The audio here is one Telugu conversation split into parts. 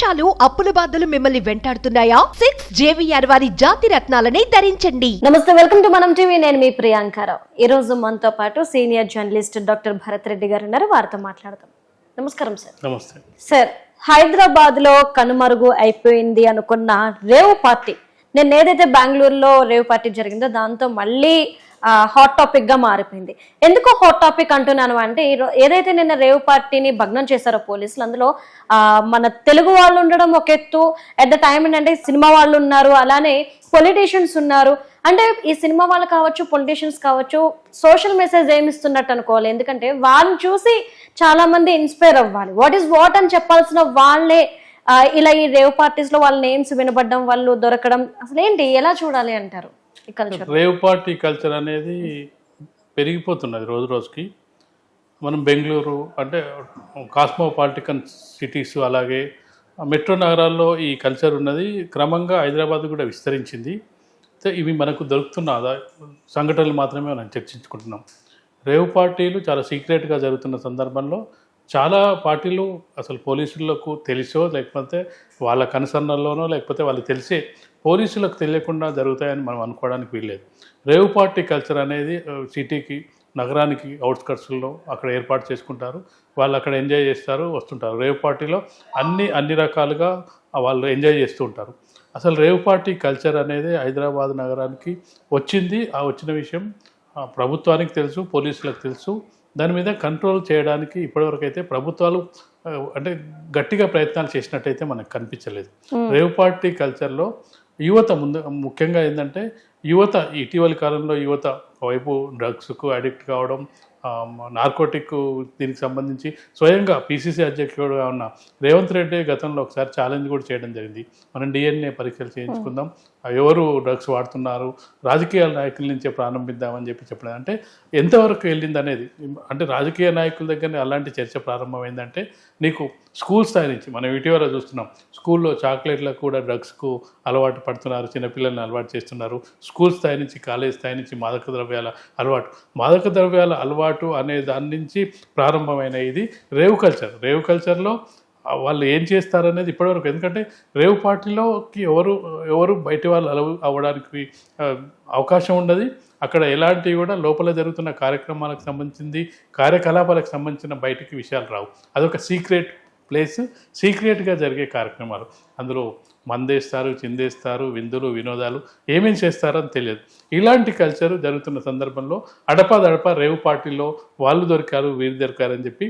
మోసాలు అప్పుల బాధలు మిమ్మల్ని వెంటాడుతున్నాయా? సిక్స్ జేవిఆర్ వారి జాతి రత్నాలని ధరించండి. నమస్తే వెల్కమ్ టు మనం టీవీ. నేను మీ ప్రియాంకారావు ఈ రోజు మనతో పాటు senior journalist doctor Bharat Reddy garu ఉన్నారు. వారితో మాట్లాడదాం. నమస్కారం సార్. నమస్తే. సార్ హైదరాబాద్లో కనుమరుగు అయిపోయింది అనుకున్న రేవ్ పార్టీ. నేను ఏదైతే బెంగళూరులో రేవ్ పార్టీ జరిగిందో దాంతో మళ్ళీ హాట్ టాపిక్గా మారిపోయింది. ఎందుకు హాట్ టాపిక్ అంటున్నాను అంటే ఏదైతే నిన్న రేవ్ పార్టీని భగ్నం చేశారో పోలీసులు అందులో ఆ, మన తెలుగు వాళ్ళు ఉండడం ఒక ఎత్తు అట్ ద టైం ఏంటంటే సినిమా వాళ్ళు ఉన్నారు అలానే పొలిటీషియన్స్ ఉన్నారు. అంటే ఈ సినిమా వాళ్ళు కావచ్చు పొలిటీషియన్స్ కావచ్చు సోషల్ మెసేజ్ ఏమి ఇస్తున్నట్టు అనుకోవాలి. ఎందుకంటే వాళ్ళని చూసి చాలా మంది ఇన్స్పైర్ అవ్వాలి. వాట్ ఈస్ వాట్ అని చెప్పాల్సిన వాళ్ళే ఇలా ఈ రేవ్ పార్టీస్లో వాళ్ళ నేమ్స్ వినబడడం వాళ్ళు దొరకడం అసలు ఏంటి ఎలా చూడాలి అంటారు? రేవ్ పార్టీ కల్చర్ అనేది పెరిగిపోతున్నది రోజు రోజుకి. మనం బెంగళూరు అంటే కాస్మోపాలిటికన్ సిటీస్ అలాగే మెట్రో నగరాల్లో ఈ కల్చర్ ఉన్నది. క్రమంగా హైదరాబాద్ కూడా విస్తరించింది. ఇవి మనకు దొరుకుతున్న సంఘటనలు మాత్రమే మనం చర్చించుకుంటున్నాం. రేవ్ పార్టీలు చాలా సీక్రెట్గా జరుగుతున్న సందర్భంలో చాలా పార్టీలు అసలు పోలీసులకు తెలిసో లేకపోతే వాళ్ళ కనుసన్నల్లోనో లేకపోతే వాళ్ళు తెలిసే పోలీసులకు తెలియకుండా జరుగుతాయని మనం అనుకోవడానికి వీల్లేదు. రేవ్ పార్టీ కల్చర్ అనేది సిటీకి నగరానికి అవుట్స్కట్స్లో అక్కడ ఏర్పాటు చేసుకుంటారు. వాళ్ళు అక్కడ ఎంజాయ్ చేస్తారు వస్తుంటారు. రేవ్ పార్టీలో అన్ని అన్ని రకాలుగా వాళ్ళు ఎంజాయ్ చేస్తూ ఉంటారు. అసలు రేవ్ పార్టీ కల్చర్ అనేది హైదరాబాద్ నగరానికి వచ్చింది. ఆ వచ్చిన విషయం ప్రభుత్వానికి తెలుసు పోలీసులకు తెలుసు. దాని మీద కంట్రోల్ చేయడానికి ఇప్పటివరకు అయితే ప్రభుత్వాలు అంటే గట్టిగా ప్రయత్నాలు చేసినట్టయితే మనకు కనిపించలేదు. రేవ్ పార్టీ కల్చర్లో యువత ముందు ముఖ్యంగా ఏంటంటే యువత ఇటీవలి కాలంలో యువత ఒకవైపు డ్రగ్స్కు అడిక్ట్ కావడం నార్కోటిక్ దీనికి సంబంధించి స్వయంగా పిసిసి అధ్యక్షుడుగా ఉన్న రేవంత్ రెడ్డి గతంలో ఒకసారి ఛాలెంజ్ కూడా చేయడం జరిగింది. మనం డిఎన్ఏ పరీక్షలు చేయించుకుందాం. ఎవరు డ్రగ్స్ వాడుతున్నారు? రాజకీయ నాయకుల నుంచే ప్రారంభిద్దామని చెప్పి చెప్పడం అంటే ఎంతవరకు వెళ్ళింది అనేది అంటే రాజకీయ నాయకుల దగ్గరనే అలాంటి చర్చ ప్రారంభమైందంటే నీకు స్కూల్ స్థాయి నుంచి మనం ఇటీవల చూస్తున్నాం. స్కూల్లో చాక్లెట్లకు కూడా డ్రగ్స్కు అలవాటు పడుతున్నారు. చిన్నపిల్లల్ని అలవాటు చేస్తున్నారు. స్కూల్ స్థాయి నుంచి కాలేజ్ స్థాయి నుంచి మాదక ద్రవ్యాల అలవాటు. మాదక ద్రవ్యాల అలవాటు అనే దాని నుంచి ప్రారంభమైన ఇది రేవ్ కల్చర్ రేవ్ కల్చర్లో వాళ్ళు ఏం చేస్తారనేది ఇప్పటివరకు. ఎందుకంటే రేవ్ పార్టీలోకి ఎవరు ఎవరు బయటి వాళ్ళు అలవ అవ్వడానికి అవకాశం ఉండదు. అక్కడ ఎలాంటివి కూడా లోపల జరుగుతున్న కార్యక్రమాలకు సంబంధించింది కార్యకలాపాలకు సంబంధించిన బయటికి విషయాలు రావు. అదొక సీక్రెట్ ప్లేస్ సీక్రెట్గా జరిగే కార్యక్రమాలు. అందులో మందేస్తారు చిందేస్తారు విందులు వినోదాలు ఏమేం చేస్తారని తెలియదు. ఇలాంటి కల్చరు జరుగుతున్న సందర్భంలో అడపాదడప రేవు పార్టీలో వాళ్ళు దొరికారు వీరు దొరికారని చెప్పి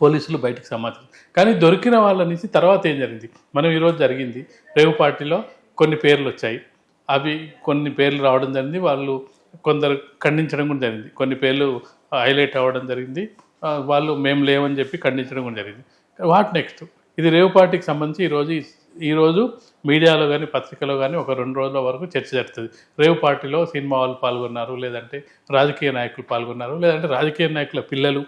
పోలీసులు బయటకు సమాచారం. కానీ దొరికిన వాళ్ళ నుంచి తర్వాత ఏం జరిగింది? మనం ఈరోజు జరిగింది రేవు పార్టీలో కొన్ని పేర్లు వచ్చాయి. అవి కొన్ని పేర్లు రావడం జరిగింది వాళ్ళు కొందరు ఖండించడం కూడా జరిగింది. కొన్ని పేర్లు హైలైట్ అవ్వడం జరిగింది వాళ్ళు మేము లేవని చెప్పి ఖండించడం కూడా జరిగింది. What next? ఇది రేవు పార్టీకి సంబంధించి ఈరోజు ఈరోజు మీడియాలో కానీ పత్రికలో కానీ ఒక రెండు రోజుల వరకు చర్చ జరుగుతుంది. రేవు పార్టీలో సినిమా వాళ్ళు పాల్గొన్నారు లేదంటే రాజకీయ నాయకులు పాల్గొన్నారు లేదంటే రాజకీయ నాయకుల పిల్లలు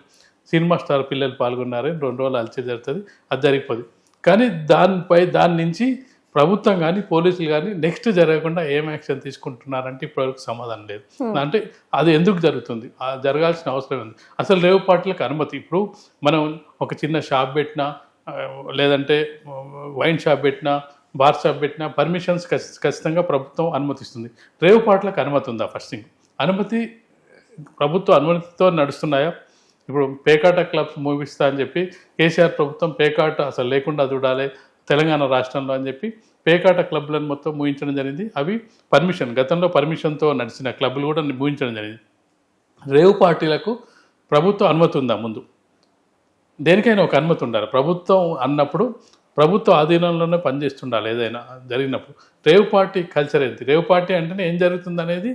సినిమా స్టార్ పిల్లలు పాల్గొన్నారు అని రెండు రోజులు అలచే జరుగుతుంది అది జరిగిపోదు. కానీ దానిపై దాని నుంచి ప్రభుత్వం కానీ పోలీసులు కానీ నెక్స్ట్ జరగకుండా ఏం యాక్షన్ తీసుకుంటున్నారంటే ఇప్పటివరకు సమాధానం లేదు. అంటే అది ఎందుకు జరుగుతుంది? జరగాల్సిన అవసరం ఉంది అసలు రేవు పార్టీలకు అనుమతి ఇప్పుడు మనం ఒక చిన్న షాప్ పెట్టినా లేదంటే వైన్ షాప్ పెట్టినా బార్ షాప్ పెట్టినా పర్మిషన్స్ ఖచ్చితంగా ప్రభుత్వం అనుమతిస్తుంది. రేవు పాటలకు అనుమతి ఉందా ఫస్ట్ థింగ్? అనుమతి ప్రభుత్వ అనుమతితో నడుస్తున్నాయా? ఇప్పుడు పేకాట క్లబ్స్ మూవిస్తా అని చెప్పి కేసీఆర్ ప్రభుత్వం పేకాట అసలు లేకుండా చూడాలి తెలంగాణ రాష్ట్రంలో అని చెప్పి పేకాట క్లబ్లను మొత్తం మూయించడం జరిగింది. అవి పర్మిషన్ గతంలో పర్మిషన్తో నడిచిన క్లబ్లు కూడా మూయించడం జరిగింది. రేవు పార్టీలకు ప్రభుత్వ అనుమతి ఉందా ముందు? దేనికైనా ఒక అనుమతి ఉండాలి. ప్రభుత్వం అన్నప్పుడు ప్రభుత్వ ఆధీనంలోనే పనిచేస్తుండాలి ఏదైనా జరిగినప్పుడు. రేవ్ పార్టీ కల్చర్ ఏంటి? రేవ్ పార్టీ అంటేనే ఏం జరుగుతుంది అనేది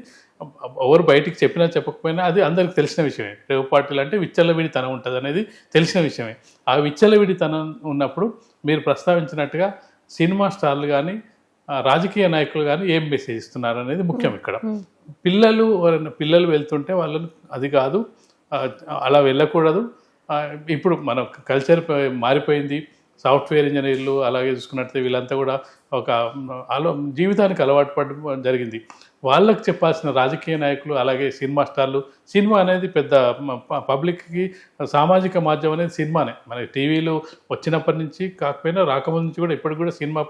ఎవరు బయటికి చెప్పినా చెప్పకపోయినా అది అందరికి తెలిసిన విషయమే. రేవ్ పార్టీలు అంటే విచ్చలవిడితనం ఉంటుంది అనేది తెలిసిన విషయమే. ఆ విచ్చలవిడితనం ఉన్నప్పుడు మీరు ప్రస్తావించినట్టుగా సినిమా స్టార్లు కానీ రాజకీయ నాయకులు కానీ ఏం మెసేజ్ ఇస్తున్నారు అనేది ముఖ్యం ఇక్కడ. పిల్లలు ఎవరైనా పిల్లలు వెళ్తుంటే వాళ్ళని అది కాదు అలా వెళ్ళకూడదు. ఇప్పుడు మన కల్చర్ మారిపోయింది. సాఫ్ట్వేర్ ఇంజనీర్లు అలాగే చూసుకున్నట్లయితే వీళ్ళంతా కూడా ఒక అలో జీవితానికి అలవాటు పడడం జరిగింది. వాళ్ళకి చెప్పాల్సిన రాజకీయ నాయకులు అలాగే సినిమా స్టార్లు సినిమా అనేది పెద్ద పబ్లిక్కి సామాజిక మాధ్యమం అనేది సినిమానే. మన టీవీలు వచ్చినప్పటి నుంచి కాకపోయినా రాకముందు నుంచి కూడా ఇప్పటికి కూడా సినిమా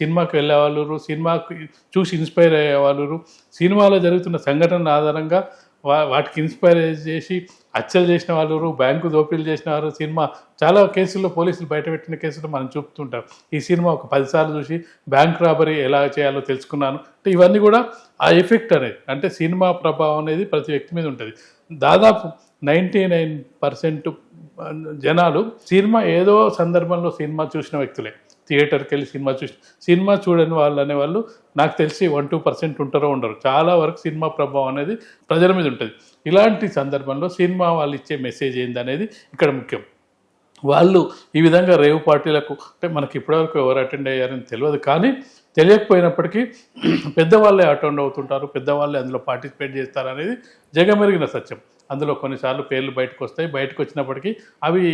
సినిమాకి వెళ్ళే వాళ్ళు సినిమాకి చూసి ఇన్స్పైర్ అయ్యే వాళ్ళు సినిమాలో జరుగుతున్న సంఘటనల ఆధారంగా వా వాటికి ఇన్స్పైర్ చేసి హత్యలు చేసిన వాళ్ళు బ్యాంకు దోపిడీలు చేసిన వారు సినిమా చాలా కేసుల్లో పోలీసులు బయటపెట్టిన కేసులు మనం చూపుతుంటాం. ఈ సినిమా ఒక పదిసార్లు చూసి బ్యాంక్ రాబరీ ఎలా చేయాలో తెలుసుకున్నాను. అంటే ఇవన్నీ కూడా ఆ ఎఫెక్ట్ అనేది అంటే సినిమా ప్రభావం అనేది ప్రతి వ్యక్తి మీద ఉంటుంది. దాదాపు నైంటీ నైన్ పర్సెంట్ జనాలు సినిమా ఏదో సందర్భంలో సినిమా చూసిన వ్యక్తులే. థియేటర్కి వెళ్ళి సినిమా చూసి సినిమా చూడని వాళ్ళు అనేవాళ్ళు నాకు తెలిసి వన్ టూ పర్సెంట్ ఉంటారో ఉండరు. చాలా వరకు సినిమా ప్రభావం అనేది ప్రజల మీద ఉంటుంది. ఇలాంటి సందర్భంలో సినిమా వాళ్ళు ఇచ్చే మెసేజ్ ఏంది అనేది ఇక్కడ ముఖ్యం. వాళ్ళు ఈ విధంగా రేవు పార్టీలకు అంటే మనకి ఇప్పటివరకు ఎవరు అటెండ్ అయ్యారని తెలియదు కానీ తెలియకపోయినప్పటికీ పెద్దవాళ్ళే అటెండ్ అవుతుంటారు పెద్దవాళ్ళే అందులో పార్టిసిపేట్ చేస్తారు అనేది జగమెరిగిన సత్యం. అందులో కొన్నిసార్లు పేర్లు బయటకు వస్తాయి బయటకు వచ్చినప్పటికీ అవి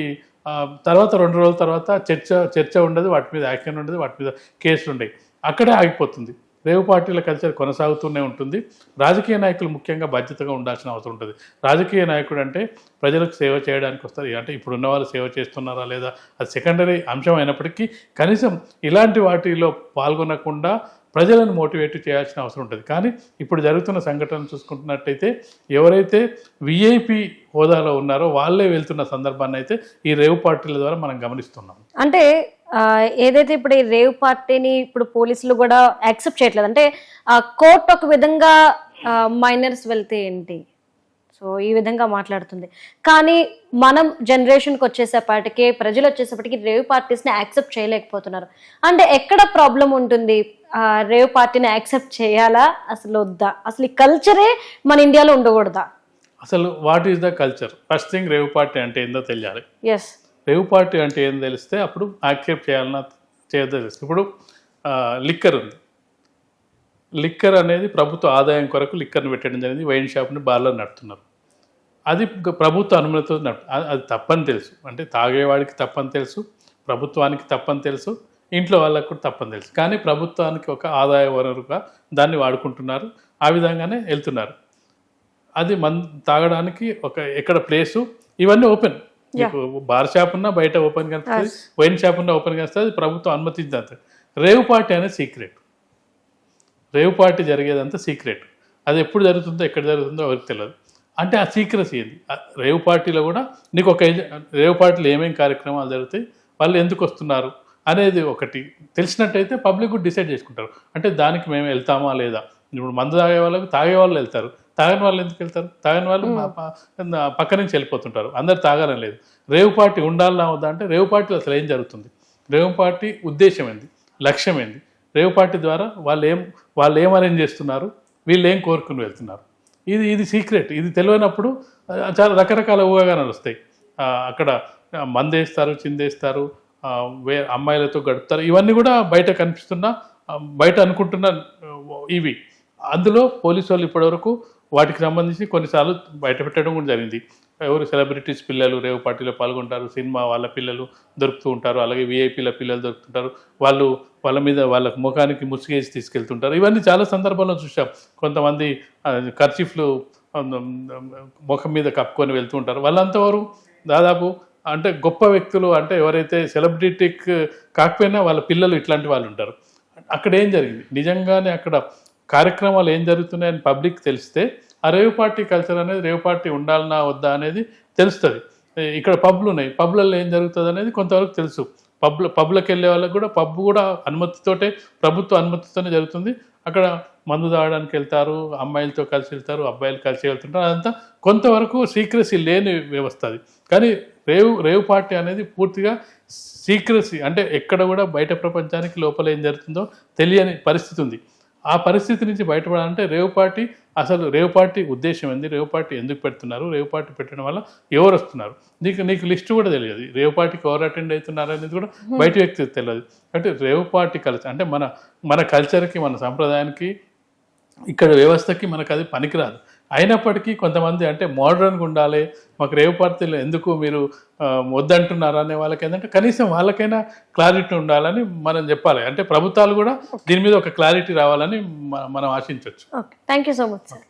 తర్వాత రెండు రోజుల తర్వాత చర్చ చర్చ ఉండదు వాటి మీద యాక్షన్ ఉండదు వాటి మీద కేసులు ఉండవు అక్కడే ఆగిపోతుంది. రేవు పార్టీల కల్చర్ కొనసాగుతూనే ఉంటుంది. రాజకీయ నాయకులు ముఖ్యంగా బాధ్యతగా ఉండాల్సిన అవసరం ఉంటుంది. రాజకీయ నాయకుడు అంటే ప్రజలకు సేవ చేయడానికి వస్తారు అంటే ఇప్పుడున్న వాళ్ళు సేవ చేస్తున్నారా లేదా? అది సెకండరీ అంశం అయినప్పటికీ కనీసం ఇలాంటి వాటిలో పాల్గొనకుండా ప్రజలను మోటివేట్ చేయాల్సిన అవసరం ఉంటుంది. కానీ ఇప్పుడు జరుగుతున్న సంఘటనలు చూసుకుంటున్నట్టయితే ఎవరైతే విఐపి హోదాలో ఉన్నారో వాళ్ళే వెళ్తున్న సందర్భాన్ని అయితే ఈ రేవు పార్టీల ద్వారా మనం గమనిస్తున్నాం. అంటే ఏదైతే ఇప్పుడు ఈ రేవ్ పార్టీని ఇప్పుడు పోలీసులు కూడా యాక్సెప్ట్ చేయట్లేదు అంటే కోర్ట్ ఒక విధంగా మైనర్స్ వెళ్తే ఏంటి? సో ఈ విధంగా మాట్లాడుతుంది. కానీ మనం జనరేషన్కి వచ్చేసేపాటికి ప్రజలు వచ్చేసేపటికి రేవ్ పార్టీస్ని యాక్సెప్ట్ చేయలేకపోతున్నారు. అంటే ఎక్కడ ప్రాబ్లం ఉంటుంది? రేవ్ పార్టీని యాక్సెప్ట్ చేయాలా? అసలు వద్దా? అసలు ఈ కల్చరే మన ఇండియాలో ఉండకూడదా? అసలు what is the culture? First thing rave party అంటే ఏందో తెలియాలి. ఎస్ రేవు పార్టీ అంటే ఏం తెలిస్తే అప్పుడు యాక్సెప్ట్ చేయాలన్నా చేయదో తెలుసు ఇప్పుడు లిక్కర్ ఉంది. లిక్కర్ అనేది ప్రభుత్వ ఆదాయం కొరకు లిక్కర్ని పెట్టడం జరిగింది. వైన్ షాప్ని బార్లో నడుపుతున్నారు. అది ప్రభుత్వ అనుమతితో నడుపు అది- అది తప్పని తెలుసు. అంటే తాగేవాడికి తప్పని తెలుసు. ప్రభుత్వానికి తప్పని తెలుసు. ఇంట్లో వాళ్ళకు కూడా తప్పని తెలుసు. కానీ ప్రభుత్వానికి ఒక ఆదాయ వనరుగా దాన్ని వాడుకుంటున్నారు. ఆ విధంగానే వెళ్తున్నారు. అది మన్ తాగడానికి ఒక ఎక్కడ ప్లేసు ఇవన్నీ ఓపెన్. మీకు బార్ షాప్ ఉన్నా బయట ఓపెన్ కనిపిస్తుంది వైన్ షాప్ ఉన్నా ఓపెన్ కనిపిస్తుంది అది ప్రభుత్వం అనుమతించినంత. రేవ్ పార్టీ అనేది సీక్రెట్. రేవ్ పార్టీ జరిగేదంతా సీక్రెట్. అది ఎప్పుడు జరుగుతుందో ఎక్కడ జరుగుతుందో ఎవరికి తెలియదు అంటే ఆ సీక్రసీ ఏంది ఆ రేవ్ పార్టీలో కూడా నీకు ఒక రేవ్ పార్టీలో ఏమేమి కార్యక్రమాలు జరుగుతాయి వాళ్ళు ఎందుకు వస్తున్నారు అనేది ఒకటి. తెలిసినట్టయితే పబ్లిక్ కూడా డిసైడ్ చేసుకుంటారు. అంటే దానికి మేము వెళ్తామా లేదా? ఇప్పుడు మందు తాగే వాళ్ళకి తాగే వాళ్ళు వెళ్తారు. తాగని వాళ్ళు ఎందుకు వెళ్తారు? తాగని వాళ్ళు పక్క నుంచి వెళ్ళిపోతుంటారు. అందరు తాగాలని లేదు. రేవ్ పార్టీ ఉండాలన్నా వద్దా అంటే రేవ్ పార్టీలో అసలు ఏం జరుగుతుంది? రేవ్ పార్టీ ఉద్దేశం ఏంది? లక్ష్యం ఏంది? రేవ్ పార్టీ ద్వారా వాళ్ళు ఏం వాళ్ళు ఏం అరేంజ్ చేస్తున్నారు? వీళ్ళు ఏం కోరుకుని వెళ్తున్నారు? ఇది ఇది సీక్రెట్ ఇది తెలియనప్పుడు చాలా రకరకాల ఊహాగానాలు వస్తాయి. అక్కడ మందేస్తారు చిందేస్తారు వే అమ్మాయిలతో గడుపుతారు. ఇవన్నీ కూడా బయట కనిపిస్తున్న బయట అనుకుంటున్న ఇవి. అందులో పోలీసు వాళ్ళు ఇప్పటివరకు వాటికి సంబంధించి కొన్నిసార్లు బయట పెట్టడం కూడా జరిగింది. ఎవరు సెలబ్రిటీస్ పిల్లలు రేవు పార్టీలో పాల్గొంటారు సినిమా వాళ్ళ పిల్లలు దొరుకుతూ ఉంటారు అలాగే విఐపీల పిల్లలు దొరుకుతుంటారు. వాళ్ళు వాళ్ళ మీద వాళ్ళ ముఖానికి ముసుగేసి తీసుకెళ్తుంటారు. ఇవన్నీ చాలా సందర్భాల్లో చూసాం కొంతమంది ఖర్చీఫ్లు ముఖం మీద కప్పుకొని వెళ్తూ ఉంటారు. వాళ్ళంతవరకు దాదాపు అంటే గొప్ప వ్యక్తులు అంటే ఎవరైతే సెలబ్రిటీకి కాకపోయినా వాళ్ళ పిల్లలు ఇట్లాంటి వాళ్ళు ఉంటారు. అక్కడ ఏం జరిగింది? నిజంగానే అక్కడ కార్యక్రమాలు ఏం జరుగుతున్నాయని పబ్లిక్ తెలిస్తే ఆ రేవ్ పార్టీ కల్చర్ అనేది రేవ్ పార్టీ ఉండాలనా వద్దా అనేది తెలుస్తుంది. ఇక్కడ పబ్లు ఉన్నాయి. పబ్లలో ఏం జరుగుతుంది అనేది కొంతవరకు తెలుసు. పబ్ల పబ్లకు వెళ్ళే వాళ్ళకి కూడా పబ్ కూడా అనుమతితోటే ప్రభుత్వ అనుమతితోనే జరుగుతుంది. అక్కడ మందు తాగడానికి వెళ్తారు అమ్మాయిలతో కలిసి వెళ్తారు అబ్బాయిలు కలిసి వెళ్తుంటారు అదంతా కొంతవరకు సీక్రసీ లేని వ్యవస్థ అది. కానీ రేవ్ రేవ్ పార్టీ అనేది పూర్తిగా సీక్రసీ అంటే ఎక్కడ కూడా బయట ప్రపంచానికి లోపల ఏం జరుగుతుందో తెలియని పరిస్థితి ఉంది. ఆ పరిస్థితి నుంచి బయటపడాలంటే రేవ్ పార్టీ అసలు రేవ్ పార్టీ ఉద్దేశం ఏంది? రేవ్ పార్టీ ఎందుకు పెడుతున్నారు? రేవ్ పార్టీ పెట్టడం వల్ల ఎవరు వస్తున్నారు? నీకు నీకు లిస్ట్ కూడా తెలియదు. రేవ్ పార్టీకి ఎవరు అటెండ్ అవుతున్నారు అనేది కూడా బయట వ్యక్తి తెలియదు. అంటే రేవ్ పార్టీ కల్చర్ అంటే మన మన కల్చర్కి మన సంప్రదాయానికి ఇక్కడ వ్యవస్థకి మనకు అది పనికిరాదు. అయినప్పటికీ కొంతమంది అంటే మోడర్న్గా ఉండాలి మాకు రేవు పార్టీలు ఎందుకు మీరు వద్దంటున్నారు అనే వాళ్ళకి ఏంటంటే కనీసం వాళ్ళకైనా క్లారిటీ ఉండాలని మనం చెప్పాలి. అంటే ప్రభుత్వాలు కూడా దీని మీద ఒక క్లారిటీ రావాలని మనం ఆశించవచ్చు okay. Thank you so much sir.